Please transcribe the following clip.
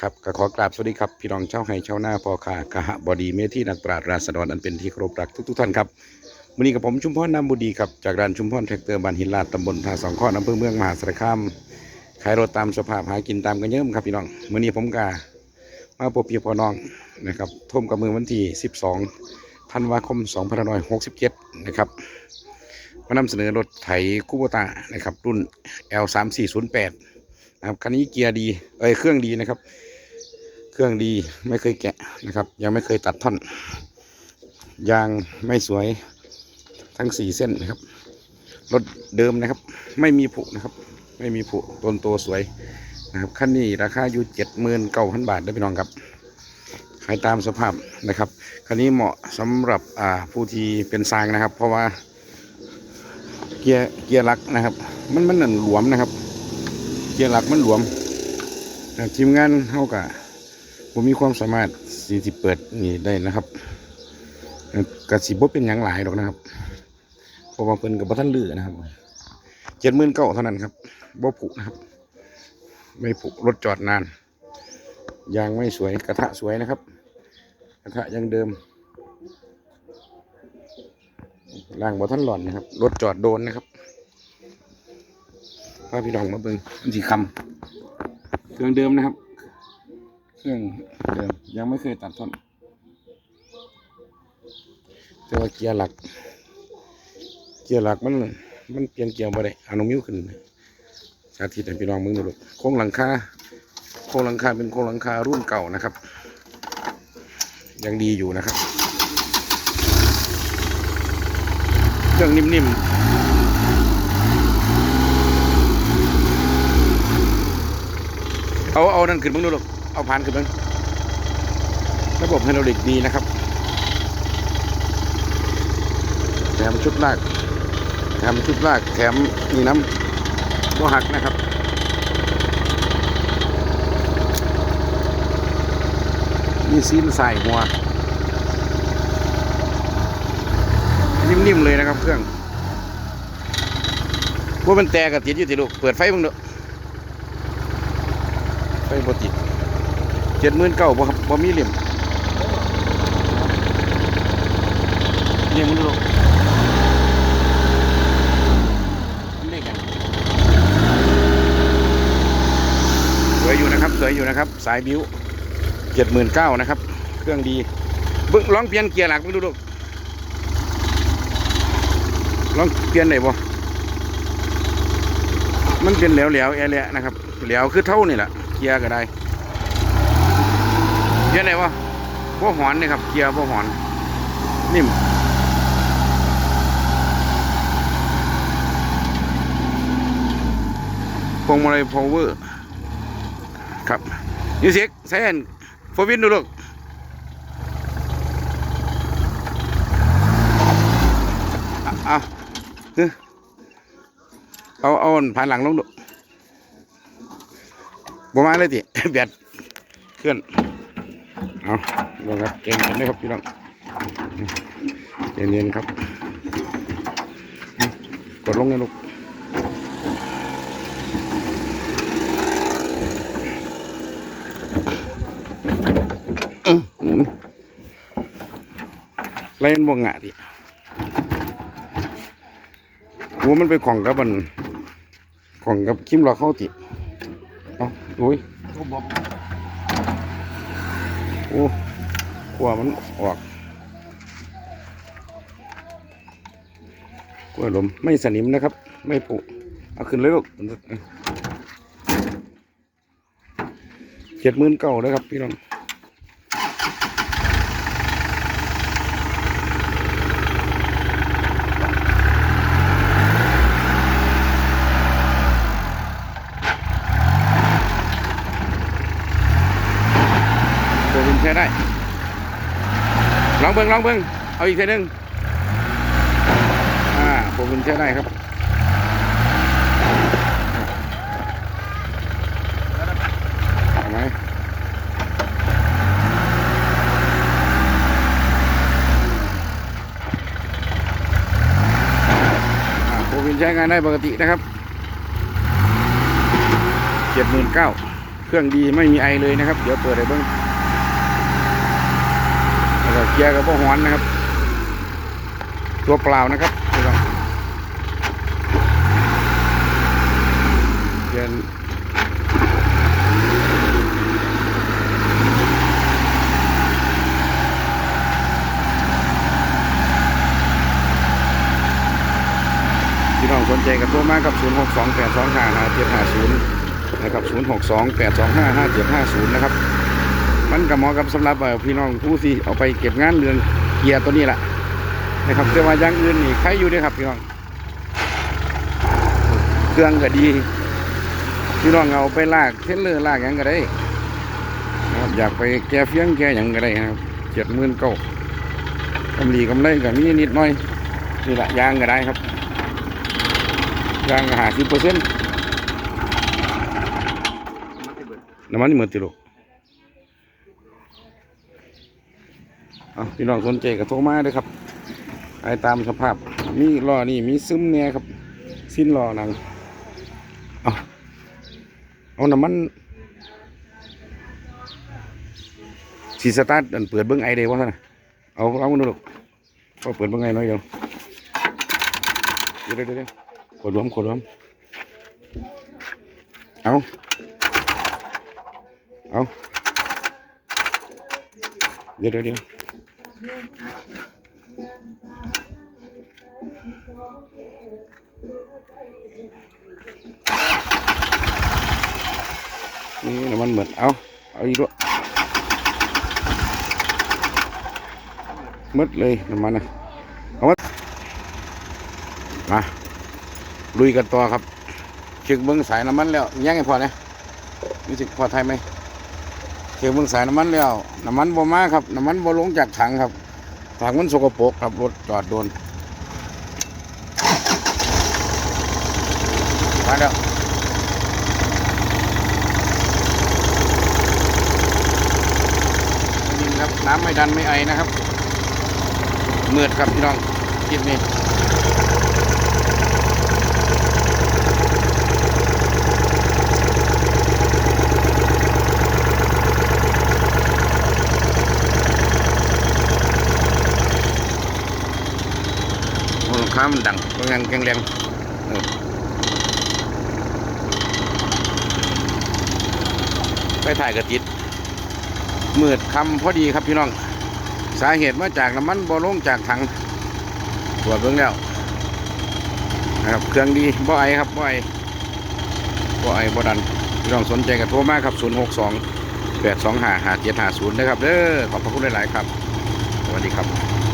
ครับก็ขอกราบสวัสดีครับ พี่น้องเจ้าไห้เจ้าหน้าพอคากะหะบดีเมที่นักปราชญ์ราษฎรอันเป็นที่เคารพรักทุกๆท่านครับวันนี้กับผมชุมพรน้ำบุดีครับจากร้านชุมพรแท็กเตอร์บ้านหินลาดตำบลท่าสองข้ออำเภอเมืองมหาสารคามขายรถตามสภาพหากินตามกันเยิ่มครับพี่น้องวันนี้ผมกามาพบพี่พอน้องนะครับท่มกับมือวันที่ 12ธันวาคม2567 นะครับมานำเสนอรถไถคูโบตานะครับรุ่น L3408 นะครับคันนี้เกียร์ดีเอ้ยเครื่องดีนะครับ เครื่องดีไม่เคยแกะนะครับ ยังไม่เคยตัดท่อน ยางไม่สวยทั้งสี่เส้นนะครับรถเดิมนะครับ ไม่มีผุนะครับ ไม่มีผุต้นโตสวยนะครับคันนี้ราคาอยู่เจ็ดหมื่นเก้าพันบาทได้พี่น้องครับขายตามสภาพนะครับคันนี้เหมาะสำหรับอ่าผู้ที่เป็นซางนะครับ เพราะว่าเกียร์เกียร์ลักนะครับ มันมันนั่นหลวมนะครับ เกียร์ลักมันหลวมทีมงานเขากะ ผมมีความสามารถสี่สิเปิดนี่ได้นะครับกระสีบเป็นหยังหลายหรอกนะครับเพราะว่าเพิ่นกับบัท่านเลือนะครับเจ็ดหมื่นเก้าเท่านั้นครับบ่ผุนะครับ ไม่ผุรถจอดนานยางไม่สวยกระทะสวยนะครับ กระทะยังเดิมล่างบ่ท่านหล่อนนะครับรถจอดโดนนะครับพาพี่น้องมาเบิงอันสีคำเครื่องเดิมนะครับ เรื่องเดิมยังไม่เคยตัดท่อนแต่ว่าเกียร์หลัก เกียร์หลักมันมันเปลี่ยนเกียร์มาได้อาน้องมิ้วขึ้นสาธิตให้พี่น้องมึงดูลูกโครงหลังคาโครงหลังคาเป็นโครงหลังคารุ่นเก่านะครับ ยังดีอยู่นะครับเครื่องนิ่มๆเอาเอานั่นขึ้นมึงดูลูก เอาผ่านขึ้นมึงระบบไฮดรอลิกดีนะครับแถมชุดลากแถมชุดลากแถมนี่น้ำก็หักนะครับนี่ซีนใส่หัว นิ่มๆเลยนะครับเครื่องว่ามันแตกกับติดอยู่ติลูก เปิดไฟมึงดูไปบ่ติด เจ็ดหมื่นเก้าบ่ครับบ่มีเหลี่ยมเหลี่ยมมันลงมันเลขกันสวยอยู่นะครับ สวยอยู่นะครับ สายบิ้วเจ็ดหมื่นเก้านะครับ เครื่องดีเบิ่งลองเปลี่ยนเกียร์หลักมึงดูลูลองเปลี่ยนได้บ่มันเป็นแหลวแหลวๆแอร์แหละนะครับแหลวคือเท่านี่แหละเกียร์ก็ได้ียไหนวะบ่หอนนี่ครับเกียร์บ่หอน นิ่มพวงมาลัยพาวเวอร์ครับยูสิกใส่อันโฟวินดูลูกเอาเอาเอาเอาอันผ่านหลังลงดูประมาณเลยติแบตเคลื่อน เอาลงครับเก่งกันเลยครับพี่น้องเย็นๆครับ กดลงเลยลูกไล่นบวงงะดิโอ้มันไปของกับมันของกับคิมรอเข้าติเอ้าโอ้ยโอ้ กลัวมันออกกลัวลมไม่สนิมนะครับ ไม่ผุเอาขึ้นเลยลูกเจ็ดหมื่นเก่าเลยครับพี่น้องตัววินใช้ได้ ลองเบิ้งลองเบิ้งเอาอีกทีหนึงอ่าตัววินใช้ได้ครับเอาไหมอ่าตัววินใช้งานได้ปกตินะครับเจ็ดหมื่นเก้าเครื่องดีไม่มีไอเลยนะครับ เดี๋ยวเปิดให้เบิ้ง ก็เกียร์กับพวกหอนนะครับ ตัวเปล่านะครับเกียร์พี่น้องสนใจกับตัวมากกับ 0 6 2 8 2 5 5 7 5 0 นะครับ 0 6 2 8 2 5 5 7 5 0 นะครับ มันกับเหมาะกับสำหรับเออพี่น้องผู้ที่เอาไปเก็บงานเรื่องเกียร์ตัวนี้แหละนะครับแต่ว่าอย่างอื่นนี่ใครอยู่ด้วยครับพี่น้องเครื่องก็ดีพี่น้องเอาไปลากเทนเลอร์ลากหยังก็ได้นะครับอยากไปแก้เฟี้ยงแก้หยังก็ได้นะครับเจ็ดหมื่นเก้ากำลีกำไรก็มีนิดหน่อยนี่แหละยางก็ได้ครับยางก็หาสิบเปอร์เซ็นต์น้ำมันนี่เหมือนติลูกเอา พี่น้องสนใจก็โทรมาเลยครับไปตามสภาพ มีล้อนี่มีซึมเนี่ยครับ สิ้นล้อนังเอาเอาน้ำมันสีสตาร์ทอันเปิดเบิ้องไอเดียวว่าท่านะเอาเอาดูลูกก็เปิดเบิ้องไอหน้อยเดียวเดี๋ยวเดี๋ยวเดี๋ยวกดรวมกดรวมเอาเอาเดี๋ยวเดี๋ยว นี่น้ำมันเหมือนเอาเอาอีกด้วยหมดเลยน้ำมันนะเอามามาลุยกันต่อครับเช็คเบิ้งสายน้ำมันแล้วแยังไงพอเนี่ยรู้สึกพอไทยไหม เช็คเบิ้งสายน้ำมันแล้วน้ำมันบ่มาครับน้ำมันบ่ลงจากถังครับถังมันสกปรกครับรถจอดโดนมาแล้วนี่ครับน้ำไม่ดันไม่ไอนะครับมืดครับพี่น้องคลิปนี้ โอ้ามันดังกำลังแกงแรงไปถ่ายกระติดมืดคำพอดีครับพี่น้อง สาเหตุมาจากน้ำมันบ่ลงจากถังตรวจเบิ่งแล้วนะครับเครื่องดีบ่ไอครับบ่ไอบ่ไอบ่ดันพี่น้องสนใจกับโทรมาครับ 0 6 2 8 2 5 5 7 5 0นะครับเด้อขอบพระคุณหลาย ๆ ครับ สวัสดีครับ